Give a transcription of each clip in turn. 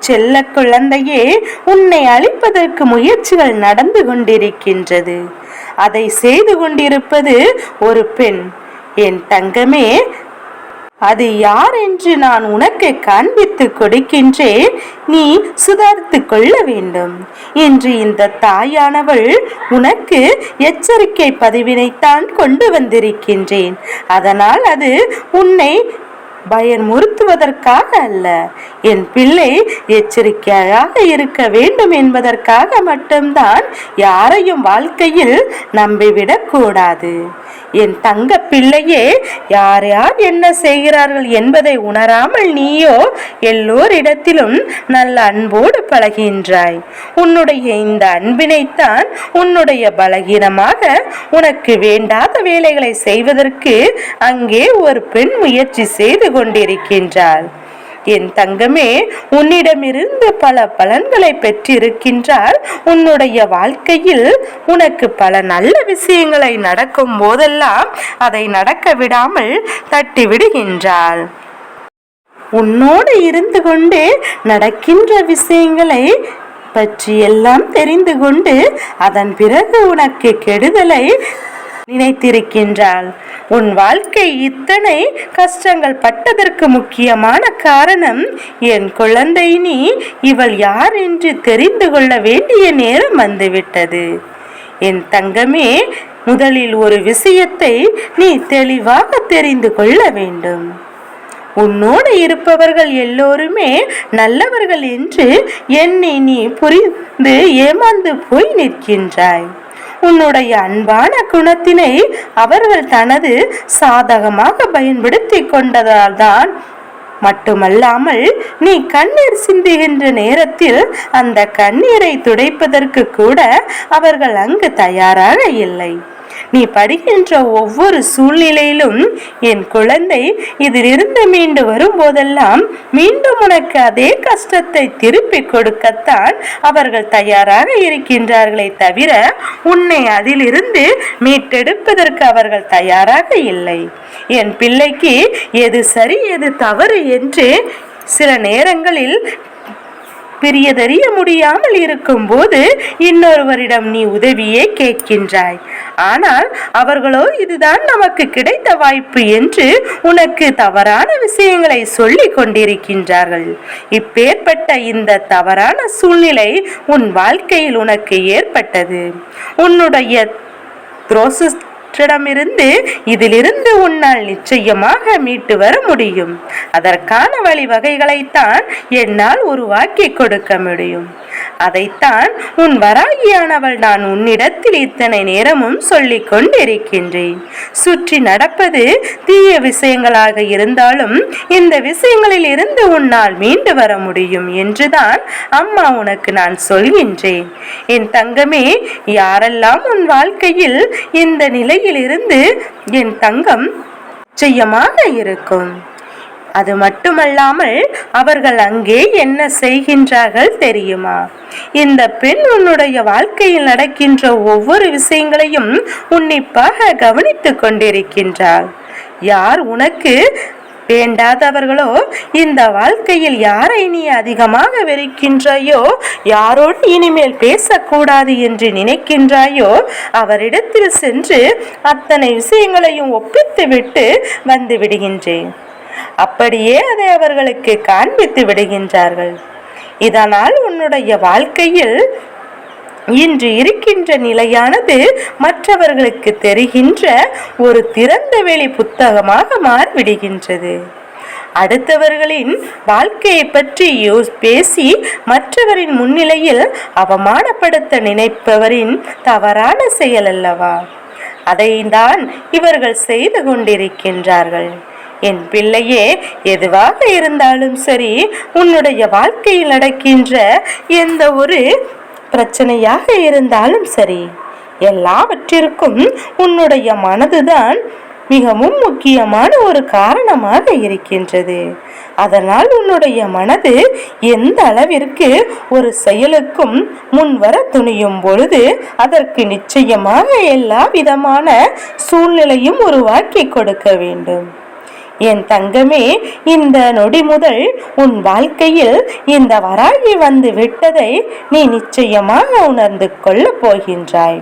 செல்ல குழந்தையே உன்னை அழிப்பதற்கு முயற்சிகள் நடந்து கொண்டிருக்கின்றது. அதை செய்து கொண்டிருப்பது ஒரு பெண். என் தங்கமே அது யார் என்று நான் உனக்கு காண்பித்து கொடுக்கின்றேன். நீ சுதாரித்து கொள்ள வேண்டும். என்று இந்த தாயானவள் உனக்கு எச்சரிக்கை பதிவினைத்தான் கொண்டு வந்திருக்கின்றேன். அதனால் அது உன்னை பயமுறுத்துவதற்காக அல்ல. என் பிள்ளை எச்சரிக்கையாக இருக்க வேண்டும் என்பதற்காக மட்டும்தான் யாரையும் வாழ்க்கையில் நம்பிவிடக் கூடாது. என் தங்க பிள்ளையே யார் யார் என்ன செய்கிறார்கள் என்பதை உணராமல் நீயோ எல்லோரிடத்திலும் நல்ல அன்போடு பழகின்றாய். உன்னுடைய இந்த அன்பினைத்தான் உன்னுடைய பலகீனமாக உனக்கு வேண்டாத வேலைகளை செய்வதற்கு அங்கே ஒரு பெண் முயற்சி செய்து கொண்டிருக்கின்றார் என் தங்கமே உன்னிடமிருந்து பல பலன்களை பெற்றிருக்கின்றால் உன்னுடைய வாழ்க்கையில் உனக்கு பல நல்ல விஷயங்களை நடக்கும் போதெல்லாம் அதை நடக்க விடாமல் தட்டி விடுகின்றாள் உன்னோடு இருந்து கொண்டு நடக்கின்ற விஷயங்களை பற்றி எல்லாம் தெரிந்து கொண்டு அதன் பிறகு உனக்கு கெடுதலை நினைத்திருக்கின்றாள். உன் வாழ்க்கை இத்தனை கஷ்டங்கள் பட்டதற்கு முக்கியமான காரணம் என் குழந்தை நீ இவள் யார் என்று தெரிந்து கொள்ள வேண்டிய நேரம் வந்துவிட்டது. என் தங்கமே முதலில் ஒரு விஷயத்தை நீ தெளிவாக தெரிந்து கொள்ள வேண்டும். உன்னோடு இருப்பவர்கள் எல்லோருமே நல்லவர்கள் என்று என்னை நீ புரிந்து ஏமாந்து போய் நிற்கின்றாய். உன்னுடைய அன்பான குணத்தினை அவர்கள் தனது சாதகமாக பயன்படுத்தி கொண்டதால் தான். மட்டுமல்லாமல் நீ கண்ணீர் சிந்துகின்ற நேரத்தில் அந்த கண்ணீரை துடைப்பதற்கு கூட அவர்கள் அங்கு தயாராக இல்லை. நீ படுகின்ற ஒவ்வொரு சூழ்நிலையிலும் என் குழந்தை இதிலிருந்து மீண்டு வரும்போதெல்லாம் மீண்டும் உனக்கு அதே கஷ்டத்தை திருப்பி கொடுக்கத்தான் அவர்கள் தயாராக இருக்கின்றார்களே தவிர உன்னை அதிலிருந்து மீட்டெடுப்பதற்கு அவர்கள் தயாராக இல்லை. என் பிள்ளைக்கு எது சரி எது தவறு என்று சில நேரங்களில் பிரியதறிய முடியாமல் இருக்கும்போது இன்னொருவரிடம் நீ உதவியே கேட்கின்றாய். ஆனால் அவர்களோ இதுதான் நமக்கு கிடைத்த வாய்ப்பு என்று உனக்கு தவறான விஷயங்களை சொல்லி கொண்டிருக்கின்றார்கள். இப்பேற்பட்ட இந்த தவறான சூழ்நிலை உன் வாழ்க்கையில் உனக்கு ஏற்பட்டது. உன்னுடைய துரோசஸ் அவற்றிடமிருந்து இதிலிருந்து உன்னால் நிச்சயமாக மீட்டு வர முடியும். அதற்கான வழிவகைகளைத்தான் என்னால் உருவாக்கி கொடுக்க முடியும். அதைத்தான் உன் வராகியானவள் நான் உன்னிடத்தில் இத்தனை நேரமும் சொல்லிக் கொண்டிருக்கின்றேன். சுற்றி நடப்பது தீய விஷயங்களாக இருந்தாலும் இந்த விஷயங்களில் இருந்து உன்னால் மீண்டு வர முடியும் என்றுதான் அம்மா உனக்கு நான் சொல்கின்றேன். என் தங்கமே யாரெல்லாம் உன் வாழ்க்கையில் இந்த நிலையில் இருந்து என் தங்கம் நிச்சயமாக இருக்கும்? அது மட்டுமல்லாமல் அவர்கள் அங்கே என்ன செய்கின்றார்கள் தெரியுமா? இந்த பெண் உன்னுடைய வாழ்க்கையில் நடக்கின்ற ஒவ்வொரு விஷயங்களையும் உன்னிப்பாக கவனித்துக் கொண்டிருக்கின்றாள். யார் உனக்கு வேண்டாதவர்களோ இந்த வாழ்க்கையில் யாரை நீ அதிகமாக வெறுக்கின்றாயோ யாரோடு இனிமேல் பேசக்கூடாது என்று நினைக்கின்றாயோ அவரிடத்தில் சென்று அத்தனை விஷயங்களையும் ஒப்பித்து விட்டு வந்து விடுகின்றேன். அப்படியே அதை அவர்களுக்கு காண்பித்து விடுகின்றார்கள். இதனால் உன்னுடைய வாழ்க்கையில் இன்று இருக்கின்ற நிலையானது மற்றவர்களுக்கு தெரிகின்ற ஒரு திறந்த வெளி புத்தகமாக மாறிவிடுகின்றது. அடுத்தவர்களின் வாழ்க்கையை பற்றி யோ பேசி மற்றவரின் முன்னிலையில் அவமானப்படுத்த நினைப்பவரின் தவறான செயல் அல்லவா? அதைத்தான் இவர்கள் செய்து கொண்டிருக்கின்றார்கள். என் பிள்ளையே எதுவாக இருந்தாலும் சரி உன்னுடைய வாழ்க்கையில் நடக்கின்ற எந்த ஒரு பிரச்சனையாக இருந்தாலும் சரி எல்லாவற்றிற்கும் உன்னுடைய மனதுதான் மிகவும் முக்கியமான ஒரு காரணமாக இருக்கின்றது. அதனால் உன்னுடைய மனது எந்த அளவிற்கு ஒரு செயலுக்கும் முன்வர துணியும் பொழுது அதற்கு நிச்சயமாக எல்லா விதமான சூழ்நிலையும் உருவாக்கி கொடுக்க வேண்டும். என் தங்கமே இந்த நொடி முதல் உன் வாழ்க்கையில் இந்த வராகி வந்து விட்டதை நீ நிச்சயமாக உணர்ந்து கொள்ளப் போகின்றாய்.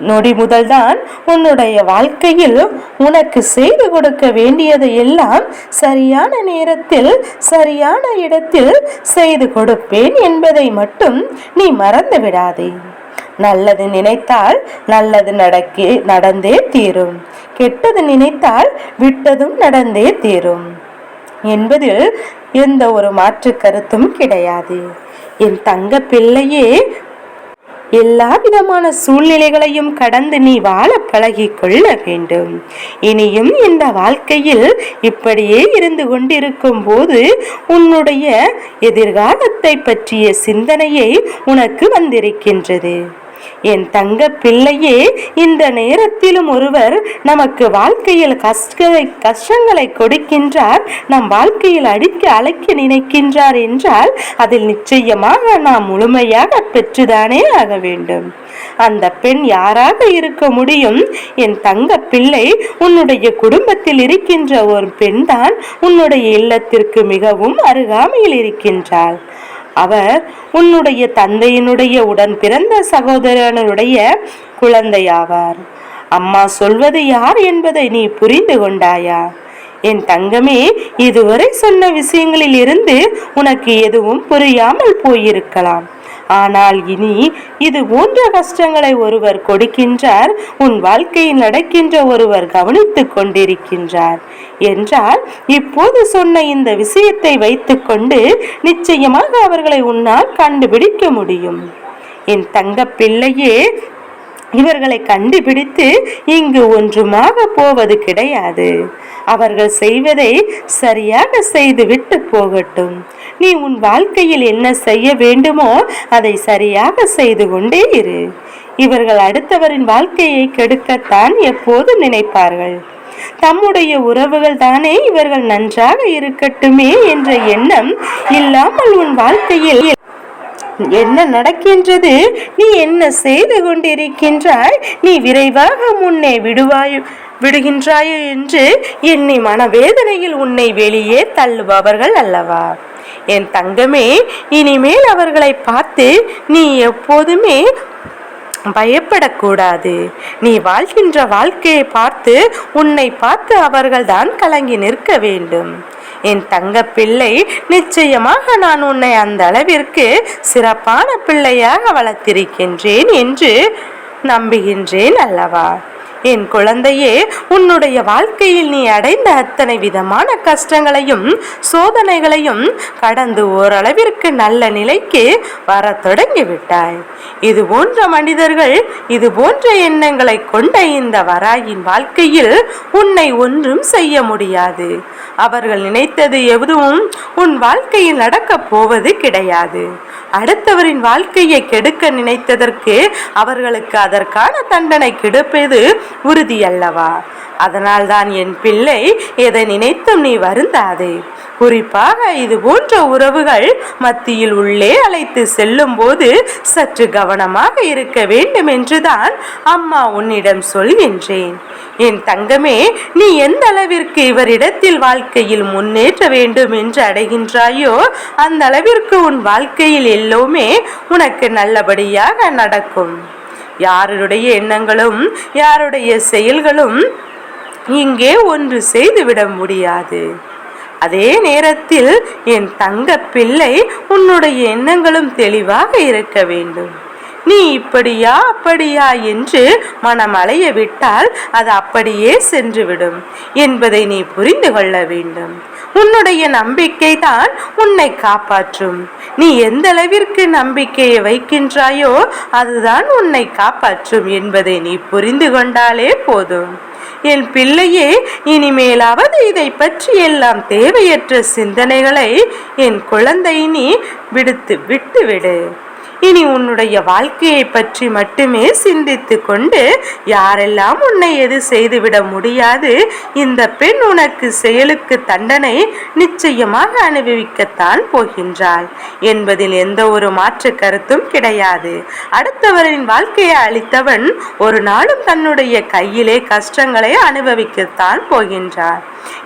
நொடி முதல்தான் உன்னுடைய வாழ்க்கையில் உனக்கு செய்து கொடுக்க வேண்டியதை எல்லாம் சரியான நேரத்தில் சரியான இடத்தில் செய்து கொடுப்பேன் என்பதை மட்டும் நீ மறந்து விடாதே. நல்லது நினைத்தால் நல்லது நடக்கி நடந்தே தீரும். கெட்டது நினைத்தால் விட்டதும் நடந்தே தீரும். என்பதில் எந்த ஒரு மாற்று கருத்தும் கிடையாது. என் தங்க பிள்ளையே எல்லா விதமான சூழ்நிலைகளையும் கடந்து நீ வாழ பழகிக்கொள்ள வேண்டும். இனியும் இந்த வாழ்க்கையில் இப்படியே இருந்து கொண்டிருக்கும் போது உன்னுடைய எதிர்காலத்தை பற்றிய சிந்தனையை உனக்கு வந்திருக்கின்றது. என் தங்க பிள்ளையே இந்த நேரத்திலும் ஒருவர் நமக்கு வாழ்க்கையில் கஷ்டங்களை கஷ்டங்களை கொடுக்கின்றார் நம் வாழ்க்கையில் அடிக்க அழைக்க நினைக்கின்றார் என்றால் அதில் நிச்சயமாக நாம் முழுமையாக பெற்றுதானே ஆக வேண்டும். அந்த பெண் யாராக இருக்க முடியும்? என் தங்க பிள்ளை உன்னுடைய குடும்பத்தில் இருக்கின்ற ஒரு பெண்தான் உன்னுடைய இல்லத்திற்கு மிகவும் அருகாமையில் இருக்கின்றாள். அவர் உன்னுடைய தந்தையினுடைய உடன் பிறந்த சகோதரனுடைய குழந்தையாவார். அம்மா சொல்வது யார் என்பதை நீ புரிந்து கொண்டாயா? என் தங்கமே இதுவரை சொன்ன விஷயங்களில் இருந்து உனக்கு எதுவும் புரியாமல் போயிருக்கலாம். ஆனால் இனி இது போன்ற கஷ்டங்களை ஒருவர் கொடுக்கின்றார் உன் வாழ்க்கையில் நடக்கின்ற ஒருவர் கவனித்துக் கொண்டிருக்கின்றார் என்றால் இப்போது சொன்ன இந்த விஷயத்தை வைத்துக்கொண்டு நிச்சயமாக அவர்களை உன்னால் கண்டுபிடிக்க முடியும். என் தங்க பிள்ளையே இவர்களை கண்டுபிடித்து இங்கு ஒன்றுமாக போவது கிடையாது. அவர்கள் செய்வதை சரியாக செய்துவிட்டு போகட்டும். நீ உன் வாழ்க்கையில் என்ன செய்ய வேண்டுமோ அதை சரியாக செய்து கொண்டே இரு. இவர்கள் அடுத்தவரின் வாழ்க்கையை கெடுக்கத்தான் எப்போது நினைப்பார்கள். தம்முடைய உறவுகள் தானே இவர்கள் நன்றாக இருக்கட்டுமே என்ற எண்ணம் இல்லாமல் உன் வாழ்க்கையில் என்ன நடக்கின்றது? நீ என்ன செய்து கொண்டிருக்கின்றாய்? நீ விரைவாக முன்னே விடுவாய் விடுகின்றாயோ என்று எண்ணி மனவேதனையில் உன்னை வெளியே தள்ளுபவர்கள் அல்லவா? என் தங்கமே இனிமேல் அவர்களை பார்த்து நீ எப்போதுமே பயப்படக்கூடாது. நீ வாழ்கின்ற வாழ்க்கையை பார்த்து உன்னை பார்த்து அவர்கள்தான் கலங்கி நிற்க வேண்டும். என் தங்க பிள்ளை நிச்சயமாக நான் உன்னை அந்த அளவிற்கு சிறப்பான பிள்ளையாக வளர்த்திருக்கின்றேன் என்று நம்புகின்றேன் அல்லவா? என் குழந்தையே உன்னுடைய வாழ்க்கையில் நீ அடைந்த அத்தனை விதமான கஷ்டங்களையும் சோதனைகளையும் கடந்து ஓரளவிற்கு நல்ல நிலைக்கு வர தொடங்கிவிட்டாய். இது போன்ற மனிதர்கள் இது போன்ற எண்ணங்களை கொண்ட இந்த வராயின் வாழ்க்கையில் உன்னை ஒன்றும் செய்ய முடியாது. அவர்கள் நினைத்தது எதுவும் உன் வாழ்க்கையில் நடக்கப் போவது கிடையாது. அடுத்தவரின் வாழ்க்கையை கெடுக்க நினைத்ததற்கு அவர்களுக்கு அதற்கான தண்டனை கிடைப்பது உறுதியல்லவா? அதனால்தான் என் பிள்ளை எதை நினைத்தும் நீ வருந்தாதே. குறிப்பாக இது போன்ற உறவுகள் மத்தியில் உள்ளே அழைத்து செல்லும் போது சற்று கவனமாக இருக்க வேண்டும் என்றுதான் அம்மா உன்னிடம் சொல்கின்றேன். என் தங்கமே நீ எந்த அளவிற்கு இவரிடத்தில் வாழ்க்கையில் முன்னேற்ற வேண்டும் என்று அடைகின்றாயோ அந்த அளவிற்கு உன் வாழ்க்கையில் எல்லோமே உனக்கு நல்லபடியாக நடக்கும். யாருடைய எண்ணங்களும் யாருடைய செயல்களும் இங்கே ஒன்று செய்துவிட முடியாது. அதே நேரத்தில் என் தங்க பிள்ளை உன்னுடைய எண்ணங்களும் தெளிவாக இருக்க வேண்டும். நீ இப்படியா அப்படியா என்று மனம் அலைய விட்டால் அது அப்படியே சென்றுவிடும் என்பதை நீ புரிந்து கொள்ள வேண்டும். உன்னுடைய நம்பிக்கை தான் உன்னை காப்பாற்றும். நீ எந்த அளவிற்கு நம்பிக்கையை வைக்கின்றாயோ அதுதான் உன்னை காப்பாற்றும் என்பதை நீ புரிந்து கொண்டாலே போதும். என் பிள்ளையே இனிமேலாவது இதை பற்றி எல்லாம் தேவையற்ற சிந்தனைகளை என் குழந்தை நீ விடுத்து விட்டுவிடு. இனி உன்னுடைய வாழ்க்கையை பற்றி மட்டுமே சிந்தித்து கொண்டு யாரெல்லாம் உன்னை எது செய்துவிட முடியாது இந்த பெண் உனக்கு செயலுக்கு தண்டனை நிச்சயமாக அனுபவிக்கத்தான் போகின்றாள். என்பதில் எந்த ஒரு மாற்று கருத்தும் கிடையாது. அடுத்தவரின் வாழ்க்கையை அளித்தவன் ஒரு நாளும் தன்னுடைய கையிலே கஷ்டங்களை அனுபவிக்கத்தான் போகின்றார்.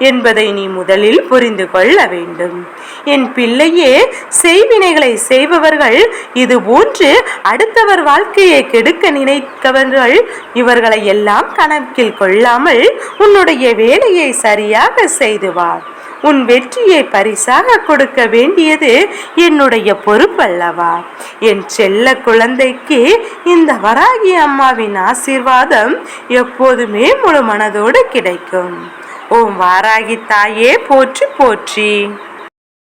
என்பதை நீ முதலில் புரிந்து கொள்ள வேண்டும். என் பிள்ளையே செய்வினைகளை செய்பவர்கள் இது போன்று அடுத்தவர் வாழ்க்கையை கெடுக்க நினைத்தவர்கள் இவர்களை எல்லாம் கணக்கில் கொள்ளாமல் உன்னுடைய வேலையை சரியாக செய்து வா. உன் வெற்றியை பரிசாக கொடுக்க வேண்டியது என்னுடைய பொறுப்பல்லவா. என் செல்ல குழந்தைக்கு இந்த வராகி அம்மாவின் ஆசீர்வாதம் எப்போதுமே முழு மனதோடு கிடைக்கும். ஓம் வாராகி தாயே போற்றி போற்றி.